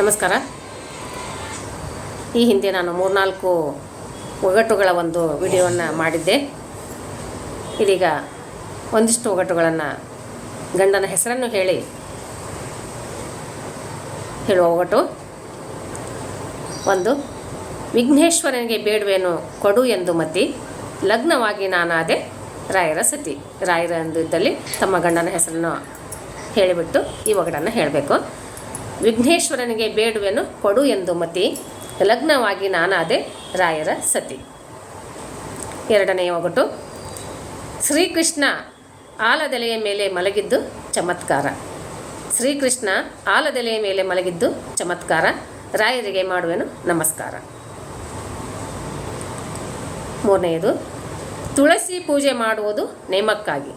ನಮಸ್ಕಾರ. ಈ ಹಿಂದೆ ನಾನು ಮೂರ್ನಾಲ್ಕು ಒಗಟುಗಳ ಒಂದು ವಿಡಿಯೋವನ್ನು ಮಾಡಿದ್ದೆ. ಇದೀಗ ಒಂದಿಷ್ಟು ಒಗಟುಗಳನ್ನು ಗಂಡನ ಹೆಸರನ್ನು ಹೇಳಿ ಹೇಳುವ ಒಗಟು. ಒಂದು, ವಿಘ್ನೇಶ್ವರನಿಗೆ ಬೇಡವೇನು ಕೊಡು ಎಂದು ಮತಿ, ಲಗ್ನವಾಗಿ ನಾನಾದೆ ರಾಯರ ಸತಿ. ರಾಯರ ಎಂದು ಇದ್ದಲ್ಲಿ ತಮ್ಮ ಗಂಡನ ಹೆಸರನ್ನು ಹೇಳಿಬಿಟ್ಟು ಈ ಒಗಟನ್ನು ಹೇಳಬೇಕು. ವಿಘ್ನೇಶ್ವರನಿಗೆ ಬೇಡುವೆನು ಕೊಡು ಎಂದು ಮತಿ. ಲಗ್ನವಾಗಿ ನಾನಾದೆ ರಾಯರ ಸತಿ. ಎರಡನೆಯ ಒಗಟು. ಶ್ರೀಕೃಷ್ಣ ಆಲದೆಲೆಯ ಮೇಲೆ ಮಲಗಿದ್ದು ಚಮತ್ಕಾರ. ಶ್ರೀಕೃಷ್ಣ ಆಲದೆಲೆಯ ಮೇಲೆ ಮಲಗಿದ್ದು ಚಮತ್ಕಾರ. ರಾಯರಿಗೆ ಮಾಡುವೆನು ನಮಸ್ಕಾರ. ಮೂರನೆಯದು. ತುಳಸಿ ಪೂಜೆ ಮಾಡುವುದು ನೇಮಕ್ಕಾಗಿ.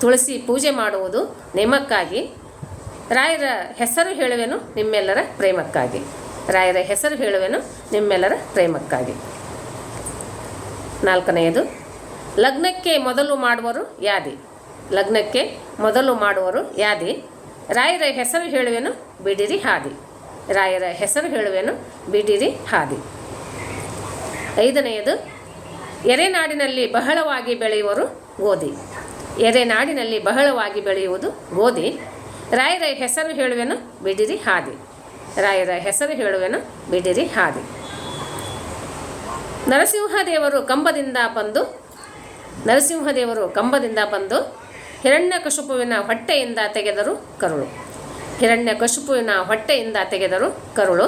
ತುಳಸಿ ಪೂಜೆ ಮಾಡುವುದು ನೇಮಕ್ಕಾಗಿ. ರಾಯರ ಹೆಸರು ಹೇಳುವೆನು ನಿಮ್ಮೆಲ್ಲರ ಪ್ರೇಮಕ್ಕಾಗಿ. ರಾಯರ ಹೆಸರು ಹೇಳುವೆನು ನಿಮ್ಮೆಲ್ಲರ ಪ್ರೇಮಕ್ಕಾಗಿ. ನಾಲ್ಕನೆಯದು, ಲಗ್ನಕ್ಕೆ ಮೊದಲು ಮಾಡುವರು ಯಾದಿ. ಲಗ್ನಕ್ಕೆ ಮೊದಲು ಮಾಡುವರು ಯಾದಿ. ರಾಯರ ಹೆಸರು ಹೇಳುವೆನು ಬಿಡಿರಿ ಹಾದಿ. ರಾಯರ ಹೆಸರು ಹೇಳುವೆನು ಬಿಡಿರಿ ಹಾದಿ. ಐದನೆಯದು, ಎರೆನಾಡಿನಲ್ಲಿ ಬಹಳವಾಗಿ ಬೆಳೆಯುವರು ಗೋಧಿ. ಎರೆನಾಡಿನಲ್ಲಿ ಬಹಳವಾಗಿ ಬೆಳೆಯುವುದು ಗೋಧಿ. ರಾಯರ ಹೆಸರು ಹೇಳುವೆನು, ಬಿಡಿರಿ ಹಾದಿ. ರಾಯರ ಹೆಸರು ಹೇಳುವೆನು, ಬಿಡಿರಿ ಹಾದಿ. ನರಸಿಂಹದೇವರು ಕಂಬದಿಂದ ಬಂದು, ನರಸಿಂಹದೇವರು ಕಂಬದಿಂದ ಬಂದು ಹಿರಣ್ಯಕಶುಪುವಿನ ಹೊಟ್ಟೆಯಿಂದ ತೆಗೆದರು ಕರುಳು. ಹಿರಣ್ಯಕಶುಪುವಿನ ಹೊಟ್ಟೆಯಿಂದ ತೆಗೆದರು ಕರುಳು.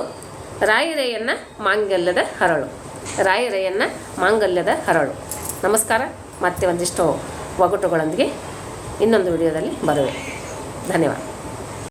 ರಾಯರೆಯನ್ನ ಮಾಂಗಲ್ಯದ ಹರಳು. ರಾಯರೆಯನ್ನ ಮಾಂಗಲ್ಯದ ಹರಳು. ನಮಸ್ಕಾರ, ಮತ್ತೆ ಒಂದಿಷ್ಟು ಒಗಟುಗಳೊಂದಿಗೆ ಇನ್ನೊಂದು ವಿಡಿಯೋದಲ್ಲಿ ಬರುವೆ. ಧನ್ಯವಾದ.